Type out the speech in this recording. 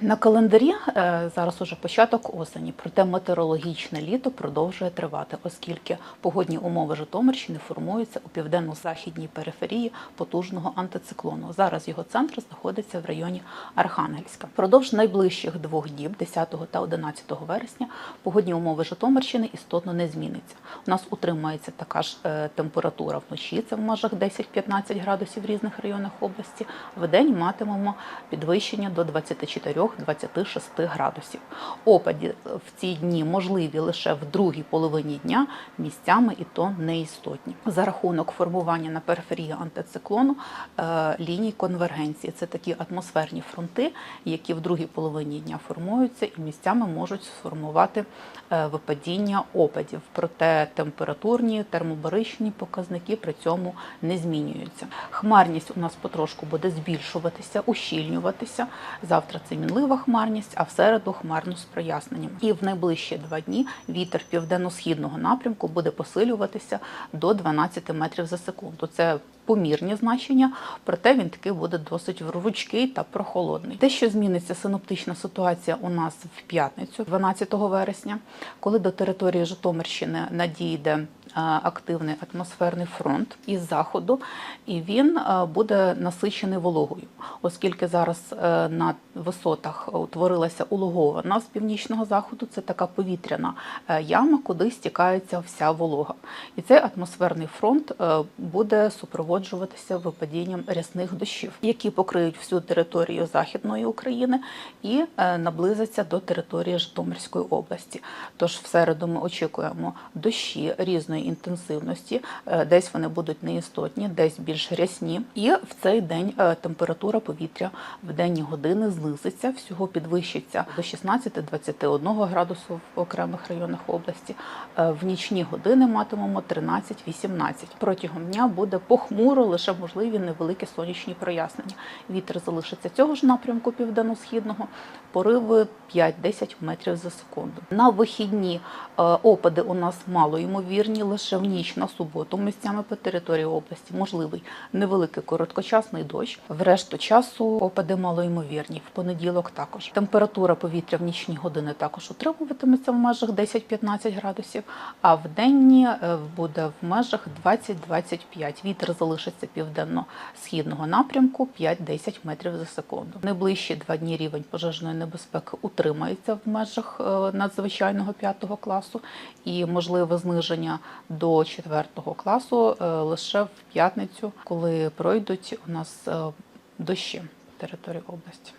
На календарі е, зараз уже початок осені, проте метеорологічне літо продовжує тривати, оскільки погодні умови Житомирщини формуються у південно-західній периферії потужного антициклону. Зараз його центр знаходиться в районі Архангельська. Впродовж найближчих двох діб, 10 та 11 вересня, погодні умови Житомирщини істотно не зміниться. У нас утримається така ж е, температура вночі, це в межах 10-15 градусів в різних районах області. В день матимемо підвищення до 24-26 градусів. Опади в ці дні можливі лише в другій половині дня місцями і то неістотні. За рахунок формування на периферії антициклону е, ліній конвергенції. Це такі атмосферні фронти, які в другій половині дня формуються і місцями можуть сформувати е, випадіння опадів. Проте температурні, термобаричні показники при цьому не змінюються. Хмарність у нас потрошку буде збільшуватися, ущільнюватися. Завтра це мінлива хмарність, а в середу хмарно з проясненням. І в найближчі два дні вітер південно-східного напрямку буде посилюватися до 12 метрів за секунду. Це помірні значення, проте він таки буде досить рвучкий та прохолодний. Те, що зміниться синоптична ситуація у нас в п'ятницю, 12 вересня, коли до території Житомирщини надійде активний атмосферний фронт із заходу, і він е, буде насичений вологою, оскільки зараз е, на висотах утворилася улогована з північного заходу. Це така повітряна е, яма, куди стікається вся волога. І цей атмосферний фронт е, буде супроводжуватися випадінням рясних дощів, які покриють всю територію Західної України і е, наблизяться до території Житомирської області. Тож в середу ми очікуємо дощі різної інтенсивності, е, десь вони будуть неістотні, десь більш рясні. І в цей день е, температура повітря в денні години знизиться, всього підвищиться до 16-21 градусу в окремих районах області. Е, В нічні години матимемо 13-18. Протягом дня буде похмуро, лише можливі невеликі сонячні прояснення. Вітер залишиться цього ж напрямку південно-східного, пориви 5-10 метрів за секунду. На вихідні опади у нас мало ймовірні, лише в ніч на суботу місцями по території області можливий невеликий короткочасний дощ. В решту часу опади малоймовірні. В понеділок також температура повітря в нічні години також утримуватиметься в межах 10-15 градусів, а в денні е, буде в межах 20-25. Вітер залишиться південно-східного напрямку 5-10 метрів за секунду. Найближчі два дні рівень пожежної небезпеки утримається в межах е, надзвичайного п'ятого класу, і можливе зниження до четвертого класу е, лише в п'ятницю, коли пройдуть у нас е, дощі території області.